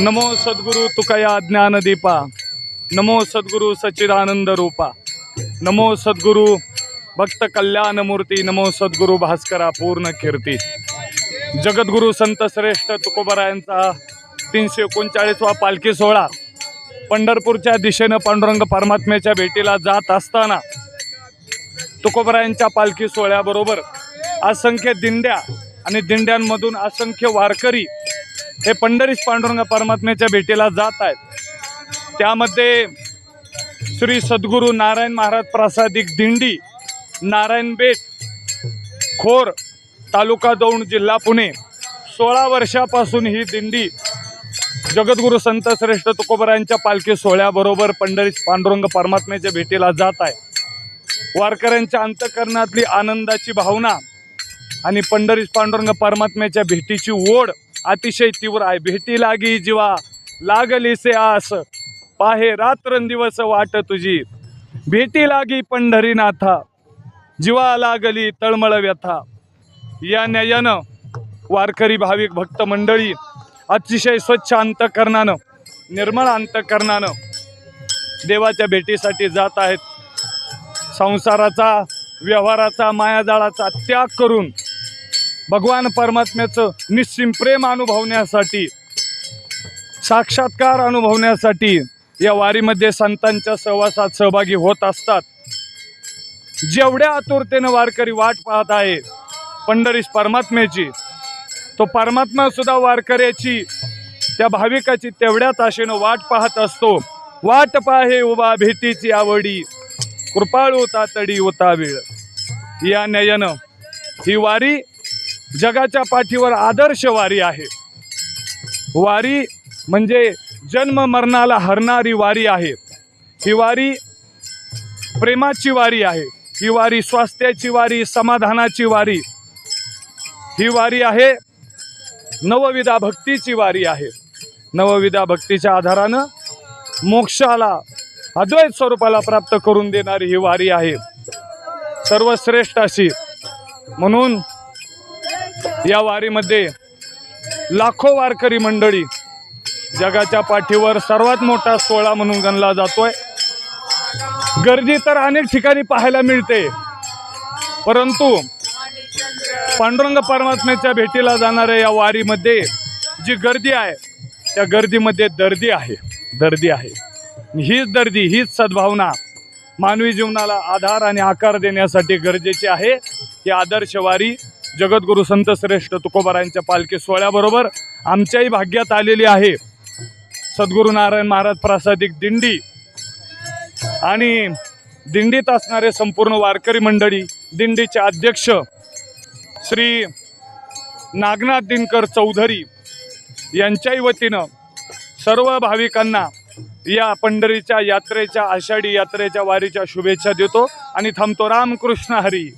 नमो सद्गुरु तुकया ज्ञानदीपा नमो सद्गुरु सच्चिदानंद रूपा. नमो सद्गुरु भक्त कल्याणमूर्ती नमो सद्गुरु भास्करा पूर्ण कीर्ती. जगद्गुरु संत श्रेष्ठ तुकोबरायांचा तीनशे एकोणचाळीसवा पालखी सोहळा. पंढरपूरच्या दिशेनं पांडुरंग परमात्म्याच्या भेटीला जात असताना तुकोबरायांच्या पालखी सोहळ्याबरोबर असंख्य दिंड्या आणि दिंड्यांमधून असंख्य वारकरी हे पंढरीस पांडुरंग परमात्म्याच्या भेटीला जात आहेत. त्यामध्ये श्री सद्गुरू नारायण महाराज प्रासादिक दिंडी नारायण बेट खोर तालुका दौंड जिल्हा पुणे सोळा वर्षापासून ही दिंडी जगद्गुरू संत श्रेष्ठ तुकोबरायांच्या पालखी सोहळ्याबरोबर पंढरीस पांडुरंग परमात्म्याच्या भेटीला जात आहे. वारकऱ्यांच्या अंतकरणातली आनंदाची भावना आणि पंढरीस पांडुरंग परमात्म्याच्या भेटीची ओढ अतिशय तीव्र आहे. भेटी लागी जीवा. लागलीसे आस. पाहे रात्रंदिवस वाट तुझी. भेटी लागी पंढरीनाथा. जीवा लागली तळमळ व्यथा. या न्यायानं वारकरी भाविक भक्त मंडळी अतिशय स्वच्छ अंतकरणानं निर्मळ अंतकरणानं देवाच्या भेटीसाठी जात आहेत. संसाराचा व्यवहाराचा मायाजाळाचा त्याग करून भगवान परमात्म्याचं निस्सिम प्रेम अनुभवण्यासाठी साक्षात्कार अनुभवण्यासाठी या वारीमध्ये संतांच्या सहवासात सहभागी होत असतात. जेवढ्या आतुरतेनं वारकरी वाट पाहत आहे पंढरीस परमात्म्याची तो परमात्मा सुद्धा वारकऱ्याची त्या भाविकाची तेवढ्या ताशेनं वाट पाहत असतो. वाट पाहे उभा भेटीची आवडी कृपाळू तातडी उतावीळ. वेळ या न्यायानं ही वारी जगाच्या पाठीवर आदर्श वारी आहे. वारी म्हणजे जन्म मरणाला हरणारी वारी आहे. ही वारी प्रेमाची वारी आहे. ही वारी स्वास्थ्याची वारी समाधानाची वारी. ही वारी आहे नवविधा भक्तीची वारी आहे. नवविधा भक्तीच्या आधारानं मोक्षाला अद्वैत स्वरूपाला प्राप्त करून देणारी ही वारी आहे. सर्वश्रेष्ठ अशी. म्हणून या वारीमध्ये लाखो वारकरी मंडळी जगाच्या पाठीवर सर्वात मोठा सोहळा म्हणून गणला जातोय. गर्दी तर अनेक ठिकाणी पाहायला मिळते परंतु पांडुरंग परमात्म्याच्या भेटीला जाणाऱ्या या वारीमध्ये जी गर्दी आहे त्या गर्दीमध्ये दर्दी आहे दर्दी आहे. हीच दर्दी हीच सद्भावना मानवी जीवनाला आधार आणि आकार देण्यासाठी गरजेची आहे. ही आदर्श वारी जगद्गुरू संत श्रेष्ठ तुकोबारायांच्या पालखी सोहळ्याबरोबर आमच्याही भाग्यात आलेली आहे. सद्गुरू नारायण महाराज प्रासादिक दिंडी आणि दिंडीत असणारे संपूर्ण वारकरी मंडळी दिंडीचे अध्यक्ष श्री नागनाथ दिनकर चौधरी यांच्याही वतीनं सर्व भाविकांना या पंढरीच्या यात्रेच्या आषाढी यात्रेच्या वारीच्या शुभेच्छा देतो आणि थांबतो. रामकृष्ण हरी.